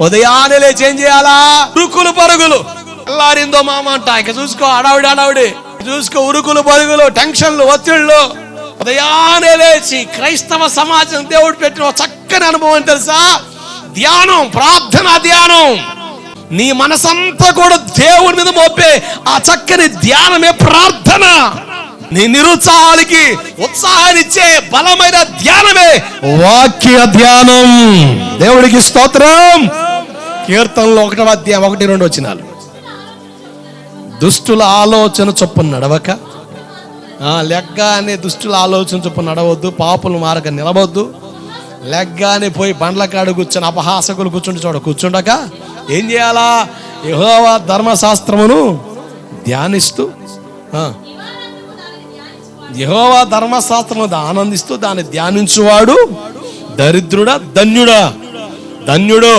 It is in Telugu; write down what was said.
ఉదయాన్నే లేచి ఏం చేయాలా? ఉరుకులు పరుగులు. అల్లారిందో మామ అంట. ఇక చూసుకో అడావిడి అడావిడి చూసుకో ఉరుకులు పరుగులు టెన్షన్లు ఒత్తిళ్ళు. ఉదయాన్నే లేచి క్రైస్తవ సమాజం దేవుడు పెట్టిన చక్కని అనుభవం తెలుసా? ధ్యానం ప్రార్థన ధ్యానం. నీ మనసంతా కూడా దేవుడి మీద మోపే ఆ చక్కని ధ్యానమే ప్రార్థన. నీ నిరుత్సాహానికి ఉత్సాహాన్నిచ్చే బలమైన ధ్యానమే వాక్య ధ్యానం. దేవుడికి స్తోత్రం. కీర్తనలు ఒకటవ అధ్యాయం ఒకటి రెండు వచ్చినాలు. దుష్టుల ఆలోచన చొప్పున నడవక లెగ్గ అనే దుష్టుల ఆలోచన చొప్పున నడవద్దు పాపుల మారక నిలవద్దు లెగ్గానే పోయి బండ్ల కాడు కూర్చొని అపహాసకులు కూర్చుంటే చూడ కూర్చుండక ఏం చేయాలా? యహోవా ధర్మశాస్త్రమును ధ్యానిస్తూ యహోవా ధర్మశాస్త్రము ఆనందిస్తూ దాన్ని ధ్యానించువాడు దరిద్రుడా ధన్యుడా ధన్యుడు.